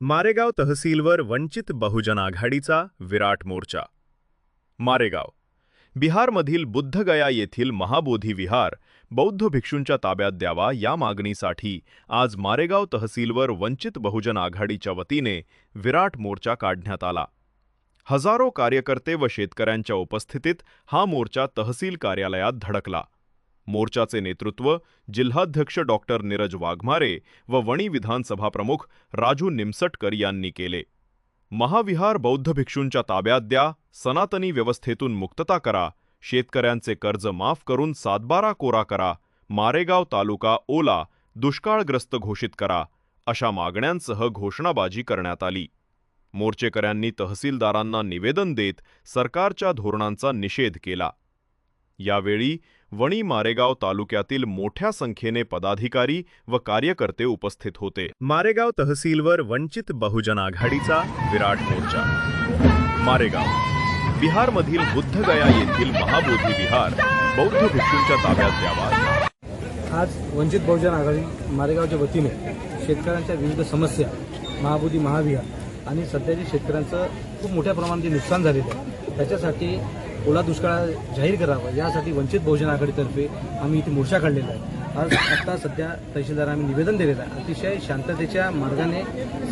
मारेगाव तहसीलवर वंचित बहुजन आघाडीचा विराट मोर्चा. मारेगाव बिहारमधील बुद्धगया येथील महाबोधी विहार बौद्ध भिक्षूंच्या ताब्यात द्यावा या मागणीसाठी आज मारेगाव तहसीलवर वंचित बहुजन आघाडीच्या वतीने विराट मोर्चा काढण्यात आला. हजारो कार्यकर्ते व शेतकऱ्यांच्या उपस्थितीत हा मोर्चा तहसील कार्यालयात धडकला. मोर्चाचे नेतृत्व जिल्हाध्यक्ष डॉक्टर नीरज वाघमारे व वणी विधानसभा प्रमुख राजू निमसटकर यांनी केले. महाविहार बौद्ध भिक्षूंच्या ताब्यात द्या सनातनी व्यवस्थेतून मुक्तता करा शेतकऱ्यांचे कर्ज माफ करून सातबारा कोरा करा मारेगाव तालुका ओला दुष्काळग्रस्त घोषित करा अशा मागण्यांसह घोषणाबाजी करण्यात आली. मोर्चेकऱ्यांनी तहसीलदारांना निवेदन देत सरकारच्या धोरणांचा निषेध केला. यावेळी वणी मारेगाव तालुक्यातील मोठ्या संख्येने पदाधिकारी व कार्यकर्ते उपस्थित होते. मारेगाव तहसीलवर वंचित बहुजन आघाडीचा विराट मोर्चा. मारेगाव बिहारमधील बुद्धगया येथील महाबोधी विहार बौद्ध भिक्षूंच्या ताब्यात द्यावा. आज वंचित बहुजन आघाडी मारेगावच्या वतीने शेतकऱ्यांच्या विविध समस्या महाबोधी महाविहार आणि सध्याचे शेतकऱ्यांचं खूप मोठ्या प्रमाणात नुकसान झालेलं आहे त्याच्यासाठी ओला दुष्काळ जाहीर करावा यासाठी वंचित बहुजन आघाडीतर्फे आम्ही इथे मोर्चा काढलेला आहे. आज आत्ता सध्या तहसीलदार आम्ही निवेदन दिलेलं आहे. अतिशय शांततेच्या मार्गाने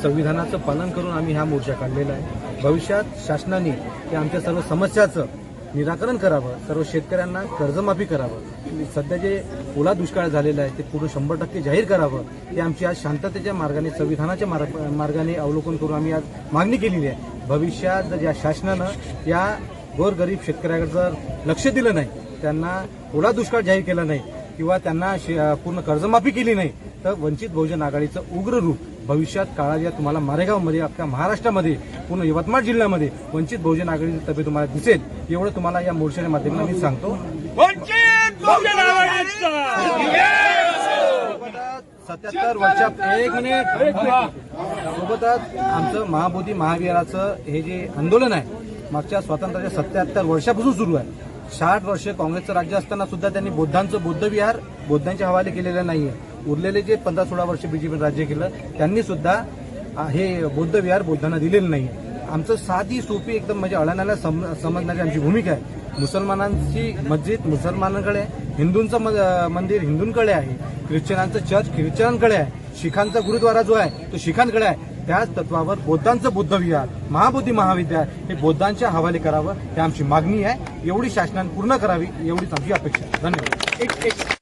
संविधानाचं पालन करून आम्ही हा मोर्चा काढलेला आहे. भविष्यात शासनाने या आमच्या सर्व समस्याचं निराकरण करावं सर्व शेतकऱ्यांना कर्जमाफी करावं सध्या जे ओला दुष्काळ झालेला आहे ते पूर्ण शंभर टक्के जाहीर करावं ते आमची आज शांततेच्या मार्गाने संविधानाच्या मार्ग मार्गाने अवलोकन करून आम्ही आज मागणी केलेली आहे. भविष्यात जर या शासनानं या गोरगरीब शेतकऱ्याकडे जर लक्ष दिलं नाही त्यांना ओला दुष्काळ जाहीर केला नाही किंवा त्यांना पूर्ण कर्जमाफी केली नाही तर वंचित बहुजन आघाडीचं उग्र रूप भविष्यात काळात या तुम्हाला मारेगावमध्ये अख्ख्या महाराष्ट्रामध्ये पूर्ण यवतमाळ जिल्ह्यामध्ये वंचित बहुजन आघाडीची तब्येत तुम्हाला दिसेल एवढं तुम्हाला या मोर्चाच्या माध्यमातून मी सांगतो. सत्याहत्तर वर्षा एक मिनिट. सोबतच आमचं महाबोधी महाविहाराचं हे जे आंदोलन आहे मागच्या स्वातंत्र्याच्या सत्याहत्तर वर्षापासून सुरू आहे. साठ वर्ष काँग्रेसचं राज्य असताना सुद्धा त्यांनी बौद्धांचं बौद्ध विहार बौद्धांच्या हवाले केलेलं नाहीये. उरलेले जे पंधरा सोळा वर्ष बीजेपी राज्य केलं त्यांनी सुद्धा हे बौद्ध विहार बौद्धांना दिलेलं नाही आमचं साधी सोपी एकदम म्हणजे अळणाला सम समजण्याची आमची भूमिका आहे. मुसलमानांची मस्जिद मुसलमानांकडे आहे, हिंदूंचं म- मंदिर हिंदूंकडे आहे ख्रिश्चनांचं चर्च ख्रिश्चनांकडे आहे शिखांचा गुरुद्वारा जो आहे तो शिखांकडे आहे. त्याच तत्वावर बौद्धांचं बुद्ध विहार महाबोधी महाविद्यालय हे बौद्धांच्या हवाले करावं ही आमची मागणी आहे. एवढी शासनाने पूर्ण करावी एवढीच आमची अपेक्षा धन्यवाद. एक एक